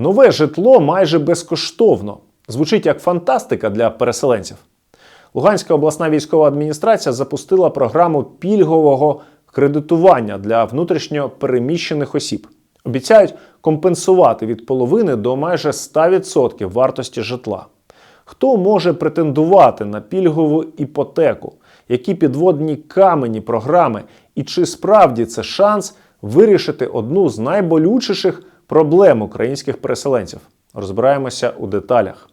Нове житло майже безкоштовно. Звучить як фантастика для переселенців. Луганська обласна військова адміністрація запустила програму пільгового кредитування для внутрішньо переміщених осіб. Обіцяють компенсувати від половини до майже 100% вартості житла. Хто може претендувати на пільгову іпотеку? Які підводні камені програми? І чи справді це шанс вирішити одну з найболючіших проблем українських переселенців? Розбираємося у деталях.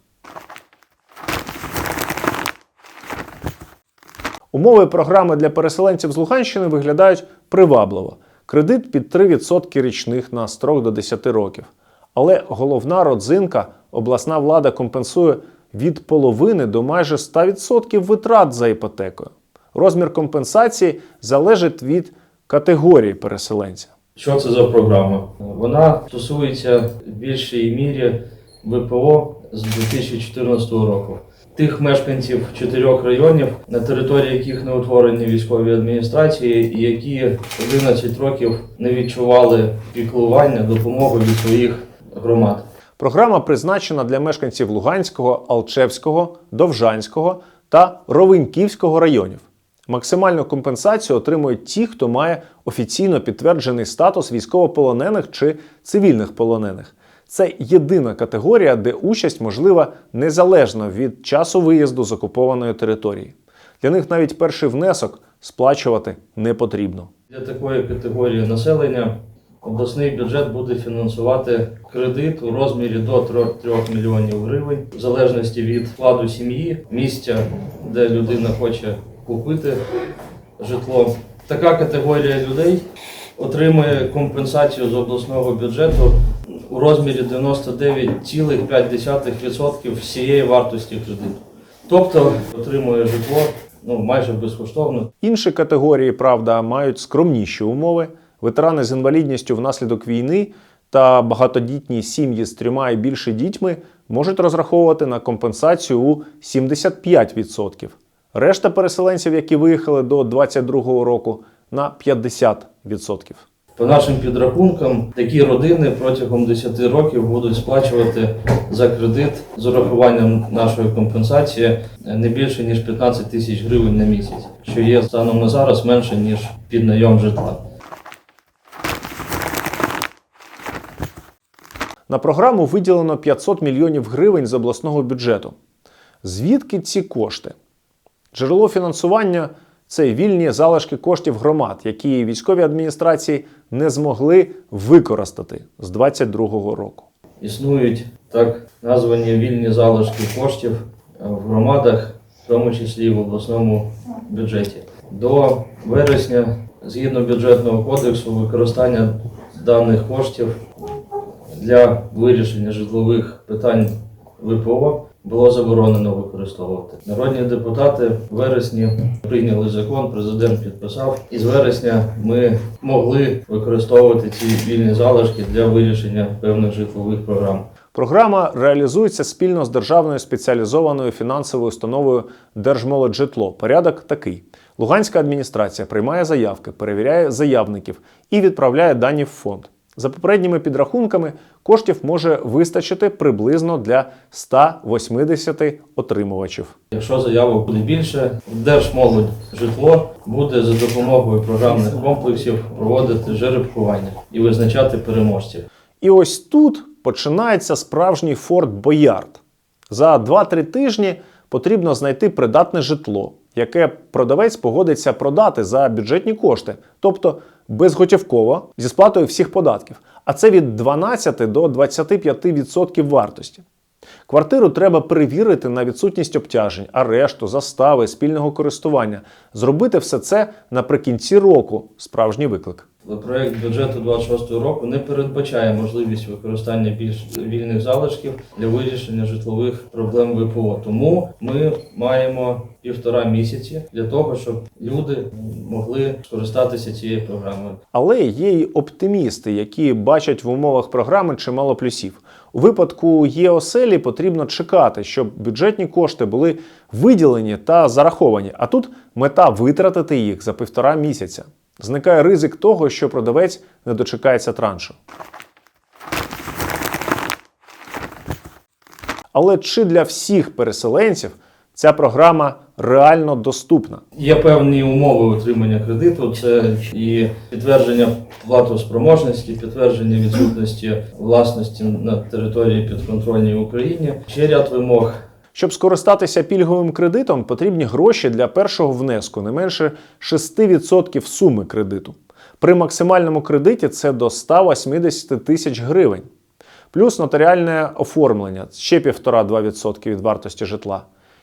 Умови програми для переселенців з Луганщини виглядають привабливо. Кредит під 3% річних на строк до 10 років. Але головна родзинка обласна влада компенсує від половини до майже 100% витрат за іпотекою. Розмір компенсації залежить від категорії переселенця. Що це за програма? Вона стосується в більшій мірі ВПО з 2014 року. Тих мешканців чотирьох районів, на території яких не утворені військові адміністрації, які 11 років не відчували піклування, допомоги від своїх громад. Програма призначена для мешканців Луганського, Алчевського, Довжанського та Ровеньківського районів. Максимальну компенсацію отримують ті, хто має офіційно підтверджений статус військовополонених чи цивільних полонених. Це єдина категорія, де участь можлива незалежно від часу виїзду з окупованої території. Для них навіть перший внесок сплачувати не потрібно. Для такої категорії населення обласний бюджет буде фінансувати кредит у розмірі до 3 мільйонів гривень, в залежності від складу сім'ї, місця, де людина хоче купити житло. Така категорія людей отримує компенсацію з обласного бюджету у розмірі 99,5% всієї вартості кредиту. Тобто отримує житло ну, майже безкоштовно. Інші категорії, правда, мають скромніші умови. Ветерани з інвалідністю внаслідок війни та багатодітні сім'ї з трьома і більше дітьми можуть розраховувати на компенсацію у 75%. Решта переселенців, які виїхали до 2022 року, на 50%. По нашим підрахункам, такі родини протягом 10 років будуть сплачувати за кредит з урахуванням нашої компенсації не більше ніж 15 тисяч гривень на місяць, що є станом на зараз менше ніж під найом житла. На програму виділено 500 мільйонів гривень з обласного бюджету. Звідки ці кошти? Джерело фінансування це вільні залишки коштів громад, які військові адміністрації не змогли використати з 2022 року. Існують так названі вільні залишки коштів е, в громадах, в тому числі в обласному бюджеті. До вересня, згідно бюджетного кодексу, використання даних коштів для вирішення житлових питань ВПО було заборонено використовувати. Народні депутати в вересні прийняли закон, президент підписав, і з вересня ми могли використовувати ці вільні залишки для вирішення певних житлових програм. Програма реалізується спільно з державною спеціалізованою фінансовою установою Держмолоджитло. Порядок такий: Луганська адміністрація приймає заявки, перевіряє заявників і відправляє дані в фонд. За попередніми підрахунками, коштів може вистачити приблизно для 180 отримувачів. Якщо заявок буде більше, Держмолодь житло буде за допомогою програмних комплексів проводити жеребкування і визначати переможців. І ось тут починається справжній Форт Боярд. За 2-3 тижні потрібно знайти придатне житло, яке продавець погодиться продати за бюджетні кошти, тобто безготівково зі сплатою всіх податків. А це від 12 до 25% вартості. Квартиру треба перевірити на відсутність обтяжень, арешту, застави, спільного користування. Зробити все це наприкінці року справжній виклик. Проект бюджету 26 року не передбачає можливість використання більш вільних залишків для вирішення житлових проблем ВПО. Тому ми маємо півтора місяці для того, щоб люди могли скористатися цією програмою. Але є й оптимісти, які бачать в умовах програми чимало плюсів. У випадку ЄОСЕЛі потрібно чекати, щоб бюджетні кошти були виділені та зараховані. А тут мета витратити їх за півтора місяця. Зникає ризик того, що продавець не дочекається траншу. Але чи для всіх переселенців ця програма реально доступна? Є певні умови отримання кредиту. Це і підтвердження платоспроможності, підтвердження відсутності власності на території підконтрольній Україні. Ще ряд вимог. Щоб скористатися пільговим кредитом, потрібні гроші для першого внеску не менше 6% суми кредиту. При максимальному кредиті це до 180 тисяч гривень. Плюс нотаріальне оформлення ще 1,5-2% від вартості житла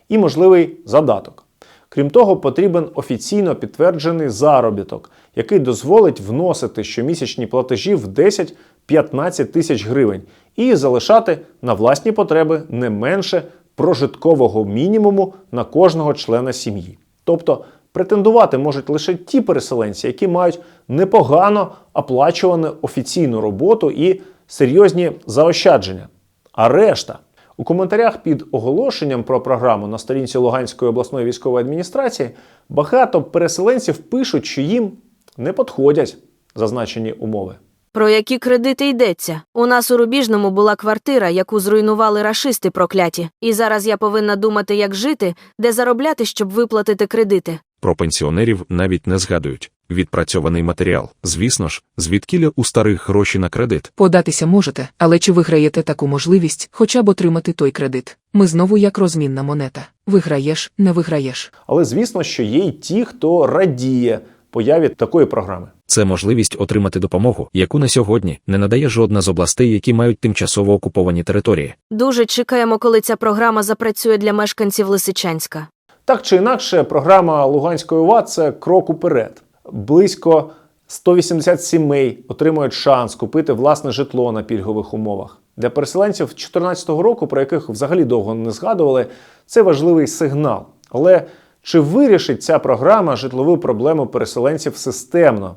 і можливий задаток. Крім того, потрібен офіційно підтверджений заробіток, який дозволить вносити щомісячні платежі в 10-15 тисяч гривень і залишати на власні потреби не менше прожиткового мінімуму на кожного члена сім'ї. Тобто претендувати можуть лише ті переселенці, які мають непогано оплачувану офіційну роботу і серйозні заощадження. А решта у коментарях під оголошенням про програму на сторінці Луганської обласної військової адміністрації багато переселенців пишуть, що їм не підходять зазначені умови. Про які кредити йдеться? У нас у Рубіжному була квартира, яку зруйнували рашисти прокляті. І зараз я повинна думати, як жити, де заробляти, щоб виплатити кредити. Про пенсіонерів навіть не згадують. Відпрацьований матеріал. Звісно ж, звідкіля у старих гроші на кредит. Податися можете, але чи виграєте таку можливість хоча б отримати той кредит? Ми знову як розмінна монета. Виграєш, не виграєш. Але звісно, що є й ті, хто радіє появі такої програми. Це можливість отримати допомогу, яку на сьогодні не надає жодна з областей, які мають тимчасово окуповані території. Дуже чекаємо, коли ця програма запрацює для мешканців Лисичанська. Так чи інакше, програма Луганської ОВА це крок уперед. Близько 180 сімей отримують шанс купити власне житло на пільгових умовах. Для переселенців 2014 року, про яких взагалі довго не згадували, це важливий сигнал. Але чи вирішить ця програма житлову проблему переселенців системно?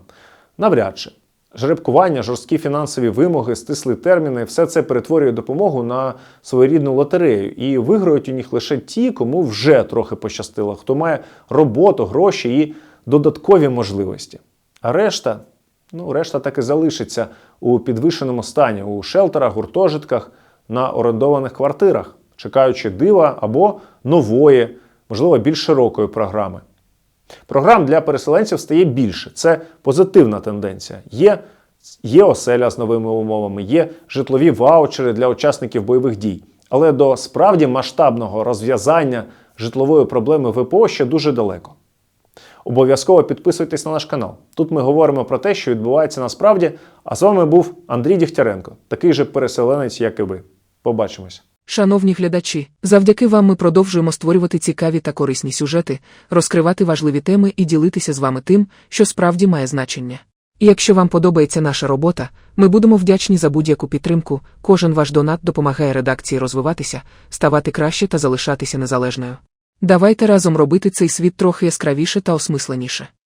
Навряд чи. Жеребкування, жорсткі фінансові вимоги, стислі терміни все це перетворює допомогу на своєрідну лотерею. І виграють у них лише ті, кому вже трохи пощастило, хто має роботу, гроші і додаткові можливості. А решта, ну, решта так і залишиться у підвищеному стані у шелтерах, гуртожитках, на орендованих квартирах, чекаючи дива або нової, можливо, більш широкої програми. Програм для переселенців стає більше. Це позитивна тенденція. Є, є оселя з новими умовами, є житлові ваучери для учасників бойових дій. Але до справді масштабного розв'язання житлової проблеми ВПО ще дуже далеко. Обов'язково підписуйтесь на наш канал. Тут ми говоримо про те, що відбувається насправді. А з вами був Андрій Дігтяренко, такий же переселенець, як і ви. Побачимось. Шановні глядачі, завдяки вам ми продовжуємо створювати цікаві та корисні сюжети, розкривати важливі теми і ділитися з вами тим, що справді має значення. І якщо вам подобається наша робота, ми будемо вдячні за будь-яку підтримку. Кожен ваш донат допомагає редакції розвиватися, ставати краще та залишатися незалежною. Давайте разом робити цей світ трохи яскравіше та осмисленіше.